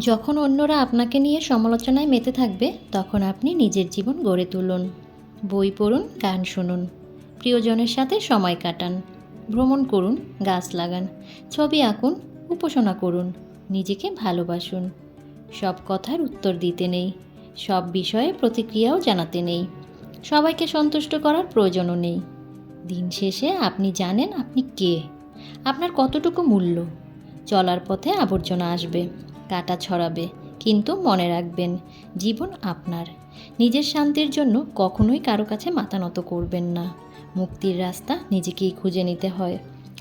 যখন অন্যরা আপনাকে নিয়ে সমালোচনায় মেতে থাকবে, তখন আপনি নিজের জীবন গড়ে তুলুন। বই পড়ুন, গান শুনুন। প্রিয়জনের সাথে সময় কাটান। ভ্রমণ করুন, গাছ লাগান। ছবি আঁকুন, উপাসনা করুন। নিজেকে ভালোবাসুন। সব কথার উত্তর দিতে নেই। সব বিষয়ে প্রতিক্রিয়াও জানাতে নেই। সবাইকে সন্তুষ্ট করার প্রয়োজনও নেই। দিন শেষে আপনি জানেন আপনি কে। আপনার কতটুকু মূল্য। চলার পথে আবর্জনা আসবে। কাটা ছড়াবে, কিন্তু মনে রাখবেন, জীবন আপনার। নিজের শান্তির জন্য কখনোই কারও কাছে মাথা নত করবেন না। মুক্তির রাস্তা নিজেকেই খুঁজে নিতে হয়।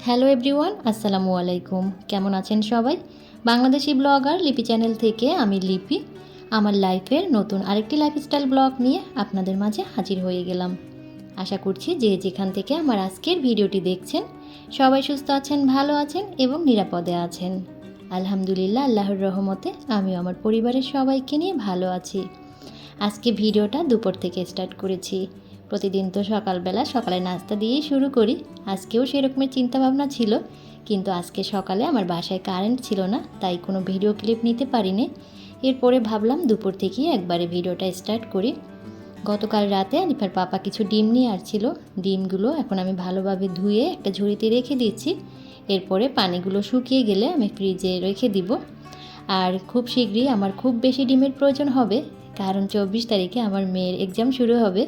হ্যালো এভরিওয়ান, আসসালামু আলাইকুম। কেমন আছেন সবাই? বাংলাদেশি ব্লগার লিপি চ্যানেল থেকে আমি লিপি। আমার লাইফের নতুন আরেকটি লাইফস্টাইল ব্লগ নিয়ে আপনাদের মাঝে হাজির হয়ে গেলাম। আশা করছি যে যেখান থেকে আমার আজকের ভিডিওটি দেখছেন, সবাই সুস্থ আছেন, ভালো আছেন এবং নিরাপদে আছেন। আলহামদুলিল্লাহ, আল্লাহর রহমতে আমিও আমার পরিবারের সবাইকে নিয়ে ভালো আছি। আজকে ভিডিওটা দুপুর থেকে স্টার্ট করেছি। প্রতিদিন তো সকালবেলা সকালে নাস্তা দিয়েই শুরু করি। আজকেও সেরকমের চিন্তাভাবনা ছিল, কিন্তু আজকে সকালে আমার বাসায় কারেন্ট ছিল না, তাই কোনো ভিডিও ক্লিপ নিতে পারিনি। এরপরে ভাবলাম দুপুর থেকেই একবারে ভিডিওটা স্টার্ট করি। গতকাল রাতে আলিফার পাপা কিছু ডিম নিয়ে আসছিল। ডিমগুলো এখন আমি ভালোভাবে ধুয়ে একটা ঝুড়িতে রেখে দিচ্ছি। এরপরে পানিগুলো শুকিয়ে গেলে আমি ফ্রিজে রেখে দিব। আর খুব শীঘ্রই আমার খুব বেশি ডিমের প্রয়োজন হবে, কারণ চব্বিশ তারিখে আমার মেয়ের এক্সাম শুরু হবে।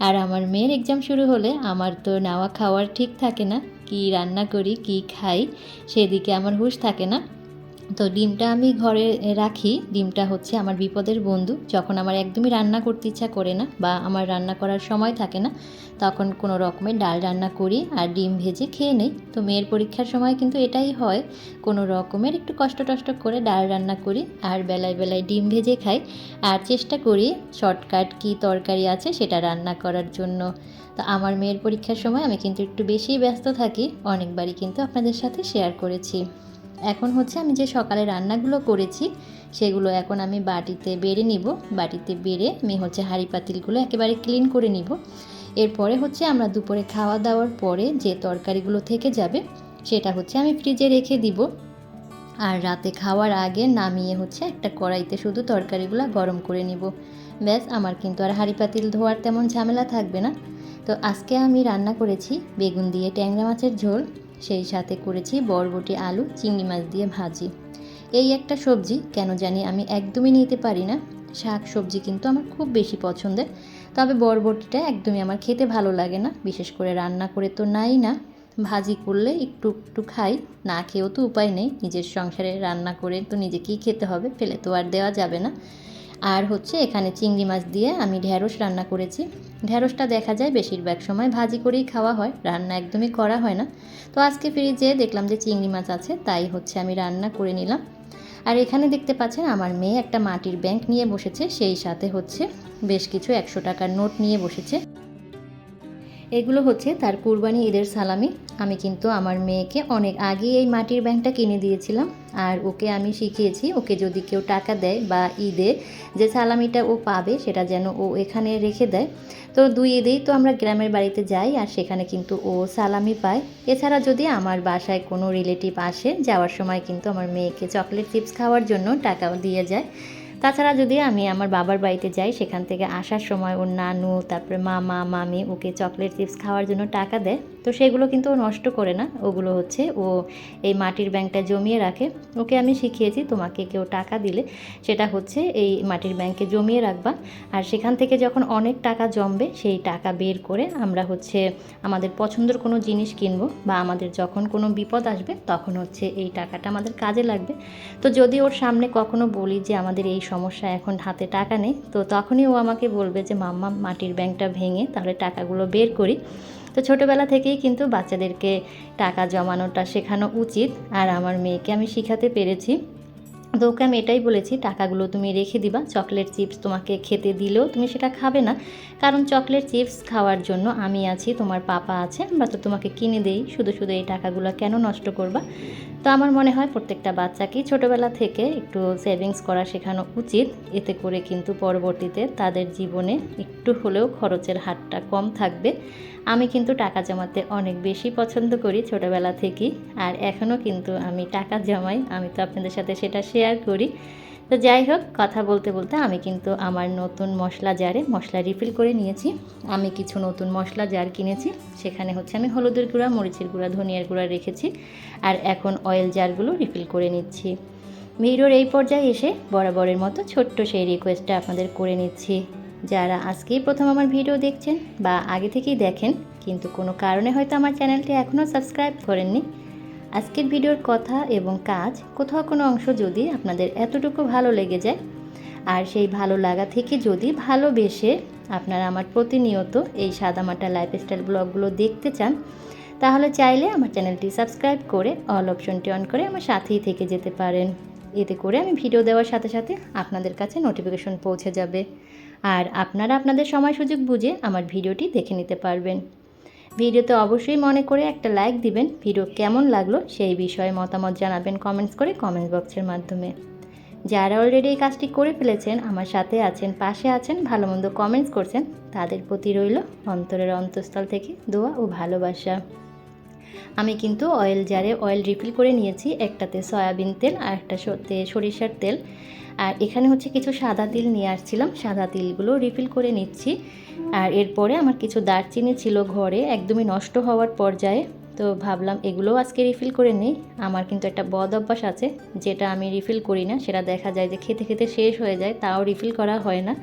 আর আমার মেয়ের এক্সাম শুরু হলে আমার তো নেওয়া খাওয়ার ঠিক থাকে না, কি রান্না করি, কি খাই, সেদিকে আমার হুশ থাকে না। তো ডিমটা আমি ঘরে রাখি। ডিমটা হচ্ছে আমার বিপদের বন্ধু। যখন আমার একদমই রান্না করতে ইচ্ছা করে না বা আমার রান্না করার সময় থাকে না, তখন কোনো রকমের ডাল রান্না করি আর ডিম ভেজে খেয়ে নেই। তো মেয়ের পরীক্ষার সময় কিন্তু এটাই হয়, কোনো রকমের একটু কষ্ট টষ্ট করে ডাল রান্না করি আর বেলায় বেলায় ডিম ভেজে খাই। আর চেষ্টা করি শর্টকাট কি তরকারি আছে সেটা রান্না করার জন্য। তো আমার মেয়ের পরীক্ষার সময় আমি কিন্তু একটু বেশিই ব্যস্ত থাকি। অনেকবারই কিন্তু আপনাদের সাথে শেয়ার করেছি। এখন হচ্ছে আমি যে সকালে রান্নাগুলো করেছি, সেগুলো এখন আমি বাটিতে বেড়ে নিব। বাটিতে বেড়ে আমি হচ্ছে হাঁড়ি পাতিলগুলো একেবারে ক্লিন করে নিব। এরপরে হচ্ছে আমরা দুপুরে খাওয়া দাওয়ার পরে যে তরকারিগুলো থেকে যাবে, সেটা হচ্ছে আমি ফ্রিজে রেখে দিব। আর রাতে খাওয়ার আগে নামিয়ে হচ্ছে একটা কড়াইতে শুধু তরকারিগুলো গরম করে নিব। ব্যাস, আমার কিন্তু আর হাঁড়ি পাতিল ধোয়ার তেমন ঝামেলা থাকবে না। তো আজকে আমি রান্না করেছি বেগুন দিয়ে ট্যাংরা মাছের ঝোল। সেই সাথে করেছি বরবটি আলু, চিংড়ি মাছ দিয়ে ভাজি। এই একটা সবজি, কেন জানি আমি একদমই নিতে পারি না। শাক সবজি কিন্তু আমার খুব বেশি পছন্দের, তবে বরবটিটা একদমই আমার খেতে ভালো লাগে না। বিশেষ করে রান্না করে তো নাই না। ভাজি করলে একটু একটু খাই, না খেয়েও তো উপায় নেই। নিজের সংসারে রান্না করে তো নিজেকেই খেতে হবে, ফেলে তো আর দেওয়া যাবে না। আর হচ্ছে এখানে চিংড়ি মাছ দিয়ে আমি ঢ্যাঁড়স রান্না করেছি। ঢ্যাঁড়সটা দেখা যায় বেশিরভাগ সময় ভাজি করেই খাওয়া হয়, রান্না একদমই করা হয় না। তো আজকে ফিরে যেয়ে দেখলাম যে চিংড়ি মাছ আছে, তাই হচ্ছে আমি রান্না করে নিলাম। আর এখানে দেখতে পাচ্ছেন আমার মেয়ে একটা মাটির ব্যাংক নিয়ে বসেছে, সেই সাথে হচ্ছে বেশ কিছু একশো টাকার নোট নিয়ে বসেছে। এগুলো হচ্ছে তার কুরবানি ঈদের সালামি। আমি কিন্তু আমার মেয়েকে অনেক আগেই এই মাটির ব্যাংকটা কিনে দিয়েছিলাম। আর ওকে আমি শিখিয়েছি, ওকে যদি কেউ টাকা দেয় বা ঈদে যে সালামিটা ও পাবে সেটা যেন ও এখানে রেখে দেয়। তো দুই ঈদেই তো আমরা গ্রামের বাড়িতে যাই আর সেখানে কিন্তু ও সালামি পায়। এছাড়া যদি আমার বাসায় কোনো রিলেটিভ আসে, যাওয়ার সময় কিন্তু আমার মেয়েকে চকলেট চিপস খাওয়ার জন্য টাকাও দিয়ে যায়। তাছাড়া যদি আমি আমার বাবার বাড়িতে যাই, সেখান থেকে আসার সময় ওর নানু, তারপরে মামা, মামি ওকে চকলেট চিপস খাওয়ার জন্য টাকা দেয়। তো সেগুলো কিন্তু ও নষ্ট করে না। ওগুলো হচ্ছে ও এই মাটির ব্যাংকটা জমিয়ে রাখে। ওকে আমি শিখিয়েছি, তোমাকে কেউ টাকা দিলে সেটা হচ্ছে এই মাটির ব্যাংকে জমিয়ে রাখবা। আর সেখান থেকে যখন অনেক টাকা জমবে, সেই টাকা বের করে আমরা হচ্ছে আমাদের পছন্দের কোনো জিনিস কিনবো বা আমাদের যখন কোনো বিপদ আসবে, তখন হচ্ছে এই টাকাটা আমাদের কাজে লাগবে। তো যদি ওর সামনে কখনো বলি যে আমাদের এই সমস্যা এখন হাতে টাকা নেই। তো তখনই ও আমাকে বলবে যে, মাম্মা, মাটির ব্যাংকটা ভেঙে তাহলে টাকাগুলো বের করি। তো ছোটোবেলা থেকেই কিন্তু বাচ্চাদেরকে টাকা জমানোটা শেখানো উচিত। আর আমার মেয়েকে আমি শেখাতে পেরেছি। তো ওকে আমি এটাই বলেছি, টাকাগুলো তুমি রেখে দিবা। চকলেট চিপস তোমাকে খেতে দিলেও তুমি সেটা খাবে না। কারণ চকলেট চিপস খাওয়ার জন্য আমি আছি, তোমার পাপা আছে আমরা তো তোমাকে কিনে দেই। শুধু শুধু এই টাকাগুলো কেন নষ্ট করবা? তো আমার মনে হয় প্রত্যেকটা বাচ্চাকেই ছোটোবেলা থেকে একটু সেভিংস করা শেখানো উচিত। এতে করে কিন্তু পরবর্তীতে তাদের জীবনে একটু হলেও খরচের হারটা কম থাকবে। আমি কিন্তু টাকা জমাতে অনেক বেশি পছন্দ করি ছোটোবেলা থেকেই। আর এখনও কিন্তু আমি টাকা জমাই। আমি তো আপনাদের সাথে সেটা শেয়ার করি। তো যাই হোক, কথা বলতে বলতে আমি কিন্তু আমার নতুন মশলা জারে মশলা রিফিল করে নিয়েছি। আমি কিছু নতুন মশলা জার কিনেছি। সেখানে হচ্ছে আমি হলুদের গুঁড়া, মরিচের গুঁড়া, ধনিয়ার গুঁড়া রেখেছি। আর এখন অয়েল জারগুলো রিফিল করে নিচ্ছি। ভিডিওর এই পর্যায়ে এসে বরাবরের মতো ছোট্ট সেই রিকোয়েস্টটা আপনাদের করে নিচ্ছি। যারা আজকেই প্রথম আমার ভিডিও দেখছেন বা আগে থেকেই দেখেন, কিন্তু কোনো কারণে হয়তো আমার চ্যানেলটি এখনও সাবস্ক্রাইব করেননি আজকের ভিডিওর কথা এবং কাজ, কোথাও কোনো অংশ যদি আপনাদের এতটুকু ভালো লেগে যায়, আর সেই ভালো লাগা থেকে যদি ভালোবেসে আপনারা আমার প্রতিনিয়ত এই সাদামাটা লাইফস্টাইল ব্লগগুলো দেখতে চান, তাহলে চাইলে আমার চ্যানেলটি সাবস্ক্রাইব করে অল অপশনটি অন করে আমার সাথেই থেকে যেতে পারেন। এতে করে আমি ভিডিও দেওয়ার সাথে সাথে আপনাদের কাছে নোটিফিকেশন পৌঁছে যাবে। আর আপনারা আপনাদের সময় সুযোগ বুঝে আমার ভিডিওটি দেখে নিতে পারবেন। ভিডিওতে অবশ্যই মনে করে একটা লাইক দিবেন। ভিডিও কেমন লাগল সেই বিষয়ে মতামত জানাবেন কমেন্টস করে কমেন্ট বক্সের মাধ্যমে। যারা অলরেডি এই কাজটি করে ফেলেছেন, আমার সাথে আছেন, পাশে আছেন ভালো মন্দ কমেন্টস করছেন, তাদের প্রতি রইল অন্তরের অন্তঃস্থল থেকে দোয়া ও ভালোবাসা। আমি কিন্তু অয়েল জারে অয়েল রিফিল করে নিয়েছি, একটাতে সয়াবিন তেল আর একটা সরিষার তেল। আর এখানে হচ্ছে কিছু সাদা তিল নিয়ে আসছিলাম। সাদা তিলগুলো রিফিল করে নিচ্ছি। আর এরপরে আমার কিছু দারচিনি ছিল ঘরে, একদমই নষ্ট হওয়ার পর্যায়ে। তো ভাবলাম এগুলোও আজকে রিফিল করে নিই। আমার কিন্তু একটা বদ অভ্যাস আছে, যেটা আমি রিফিল করি না। সেটা দেখা যায় যে খেতে খেতে শেষ হয়ে যায়, তাও রিফিল করা হয় না।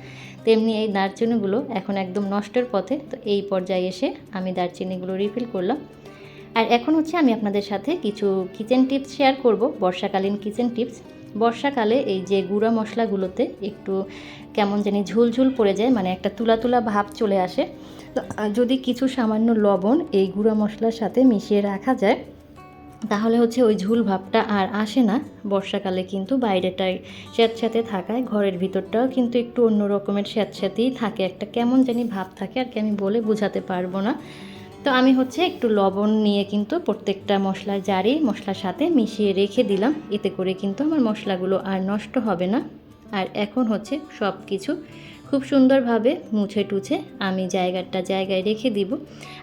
তেমনি এই দারচিনিগুলো এখন একদম নষ্টের পথে। তো এই পর্যায়ে এসে আমি দারচিনিগুলো রিফিল করলাম। আর এখন হচ্ছে আমি আপনাদের সাথে কিছু কিচেন টিপস শেয়ার করব, বর্ষাকালীন কিচেন টিপস বর্ষাকালে এই যে গুঁড়া মশলাগুলোতে একটু কেমন জানি ঝুলঝুল পড়ে যায় মানে একটা তুলা তুলা ভাব চলে আসে। তো যদি কিছু সামান্য লবণ এই গুঁড়া মশলার সাথে মিশিয়ে রাখা যায়, তাহলে হচ্ছে ওই ঝুল ভাবটা আর আসে না। বর্ষাকালে কিন্তু বাইরেটাই স্যাঁতস্যাঁতে থাকায়, ঘরের ভিতরটাও কিন্তু একটু অন্য রকমের স্যাঁতস্যাঁতেই থাকে। একটা কেমন জানি ভাব থাকে, আর কি আমি বলে বোঝাতে পারব না। তো আমি হচ্ছে একটু লবণ নিয়ে কিন্তু প্রত্যেকটা মশলা জারি মশলার সাথে মিশিয়ে রেখে দিলাম। এতে করে কিন্তু আমার মশলাগুলো আর নষ্ট হবে না। আর এখন হচ্ছে সব কিছু খুব সুন্দরভাবে মুছে টুছে আমি জায়গাটা জায়গায় রেখে দিব।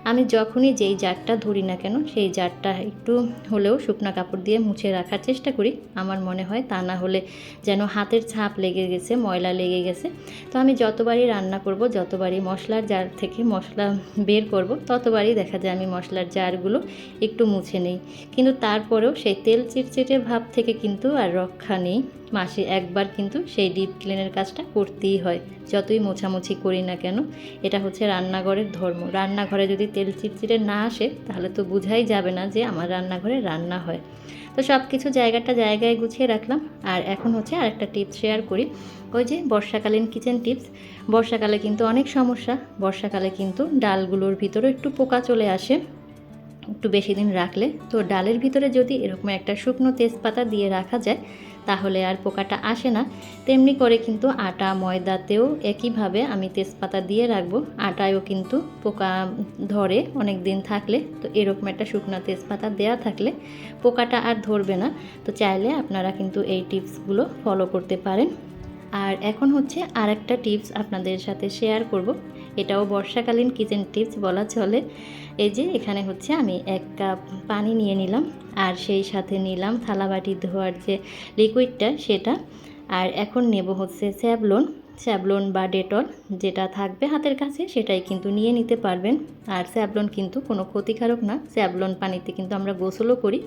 আমি যখনই যেই জারটা ধরি না কেন, সেই জারটা একটু হলেও শুকনা কাপড় দিয়ে মুছে রাখার চেষ্টা করি। আমার মনে হয় তা না হলে যেন হাতের ছাপ লেগে গেছে, ময়লা লেগে গেছে। তো আমি যতবারই রান্না করব, যতবারই মশলার জার থেকে মশলা বের করব, ততবারই দেখা যায় আমি মশলার জারগুলো একটু মুছে নেই। কিন্তু তারপরেও সেই তেল চিটচিটে ভাব থেকে কিন্তু আর রক্ষা নেই। মাসে একবার কিন্তু সেই ডিপ ক্লিনের কাজটা করতেই হয়। যতই মোছামুছি করি না কেন, এটা হচ্ছে রান্নাঘরের ধর্ম। রান্নাঘরে যদি তেল চিটচিটে না আসে, তাহলে তো বোঝাই যাবে না যে আমার রান্নাঘরে রান্না হয়। তো সব কিছু জায়গাটা জায়গায় গুছিয়ে রাখলাম। আর এখন হচ্ছে আরেকটা টিপস শেয়ার করি। ওই যে বর্ষাকালীন কিচেন টিপস বর্ষাকালে কিন্তু অনেক সমস্যা। বর্ষাকালে কিন্তু ডালগুলোর ভিতরে একটু পোকা চলে আসে। একটু বেশি দিন রাখলে তো ডালের ভিতরে যদি এরকম একটা শুকনো তেজপাতা দিয়ে রাখা যায় তাহলে আর পোকাটা আসে না। তেমনি করে কিন্তু আটা, ময়দাতেও একইভাবে আমি তেজপাতা দিয়ে রাখব। আটায়ও কিন্তু পোকা ধরে অনেক দিন থাকলে, তো এরকম একটা শুকনো তেজপাতা দেয়া থাকলে পোকাটা আর ধরবে না। তো চাইলে আপনারা কিন্তু এই টিপসগুলো ফলো করতে পারেন। আর এখন হচ্ছে আর একটা টিপস আপনাদের সাথে শেয়ার করব। এটাও বর্ষাকালীন কিচেন টিপস বলা চলে। এই যে এখানে হচ্ছে আমি এক কাপ পানি নিয়ে নিলাম আর সেই সাথে নিলাম থালাবাটি ধোয়ার যে লিকুইডটা সেটা। আর এখন নেব হচ্ছে স্যাবলন স্যাবলন বা ডেটল যেটা থাকবে হাতের কাছে সেটাই কিন্তু নিয়ে নিতে পারবেন। আর স্যাবলন কিন্তু কোনো ক্ষতিকারক না। স্যাবলন পানিতে কিন্তু আমরা গোসলও করি।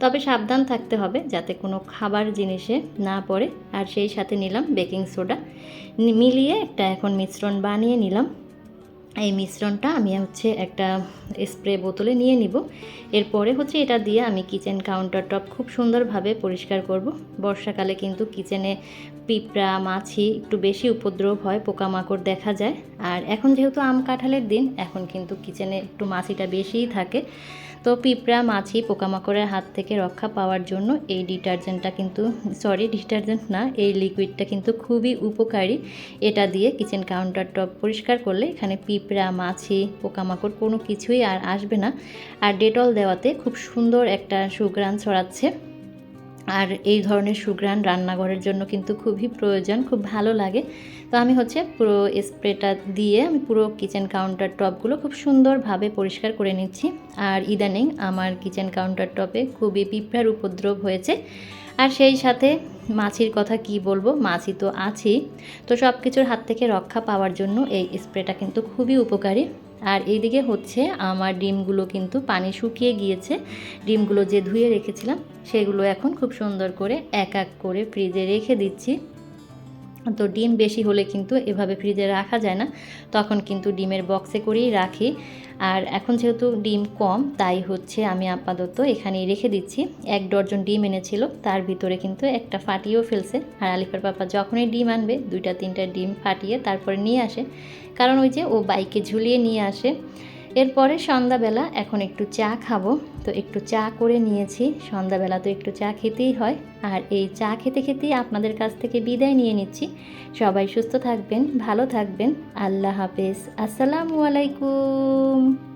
তবে সাবধান থাকতে হবে যাতে কোনো খাবার জিনিসে না পড়ে। আর সেই সাথে নিলাম বেকিং সোডা। মিলিয়ে একটা এখন মিশ্রণ বানিয়ে নিলাম। এই মিশ্রণটা আমি হচ্ছে একটা স্প্রে বোতলে নিয়ে নিব। এরপরে হচ্ছে এটা দিয়ে আমি কিচেন কাউন্টার টপ খুব সুন্দরভাবে পরিষ্কার করব। বর্ষাকালে কিন্তু কিচেনে পিঁপড়া, মাছি একটু বেশি উপদ্রব হয়, পোকামাকড় দেখা যায়। আর এখন যেহেতু আম কাঁঠালের দিন, এখন কিন্তু কিচেনে একটু মাছিটা বেশিই থাকে। তো পিঁপড়া, মাছি পোকামাকড়ের হাত থেকে রক্ষা পাওয়ার জন্য এই ডিটারজেন্টটা কিন্তু সরি ডিটারজেন্ট না, এই লিকুইডটা কিন্তু খুবই উপকারী। এটা দিয়ে কিচেন কাউন্টার টপ পরিষ্কার করলে এখানে পিঁপড়া, মাছি, পোকামাকড় কোনো কিছুই আর আসবে না। আর ডেটল দেওয়াতে খুব সুন্দর একটা সুগ্রাণ ছড়াচ্ছে। আর এই ধরনের সুগ্রান রান্নাঘরের জন্য কিন্তু খুবই প্রয়োজন, খুব ভালো লাগে। তো আমি হচ্ছে পুরো স্প্রেটা দিয়ে আমি পুরো কিচেন কাউন্টার টপগুলো খুব সুন্দরভাবে পরিষ্কার করে নিচ্ছি। আর ইদানিং আমার কিচেন কাউন্টার টপে খুবই পিঁপড়ার উপদ্রব হয়েছে। আর সেই সাথে মাছির কথা কি বলব, মাছি তো আছেই। তো সব কিছুর হাত থেকে রক্ষা পাওয়ার জন্য এই স্প্রেটা কিন্তু খুবই উপকারী। আর এইদিকে হচ্ছে আমার ডিমগুলো কিন্তু পানি শুকিয়ে গিয়েছে। ডিমগুলো যে ধুয়ে রেখেছিলাম, সেগুলো এখন খুব সুন্দর করে এক এক করে ফ্রিজে রেখে দিচ্ছি। তো ডিম বেশি হলে কিন্তু এভাবে ফ্রিজে রাখা যায় না। তখন কিন্তু ডিমের বক্সে করেই রাখি। আর এখন যেহেতু ডিম কম, তাই হচ্ছে আমি আপাতত এখানেই রেখে দিচ্ছি। এক ডজন ডিম এনেছিল, তার ভিতরে কিন্তু একটা ফাটিয়েও ফেলছে। আর আলিফার পাপা যখনই ডিম আনবে, দুইটা, তিনটা ডিম ফাটিয়ে তারপরে নিয়ে আসে। কারণ ওই যে ও বাইকে ঝুলিয়ে নিয়ে আসে। এরপরে সন্ধ্যাবেলা এখন একটু চা খাব। তো একটু চা করে নিয়েছি। সন্ধ্যাবেলা তো একটু চা খেতেই হয়। আর এই চা খেতে খেতেই আপনাদের কাছ থেকে বিদায় নিয়ে নিচ্ছি। সবাই সুস্থ থাকবেন, ভালো থাকবেন। আল্লাহ হাফেজ। আসসালামু আলাইকুম।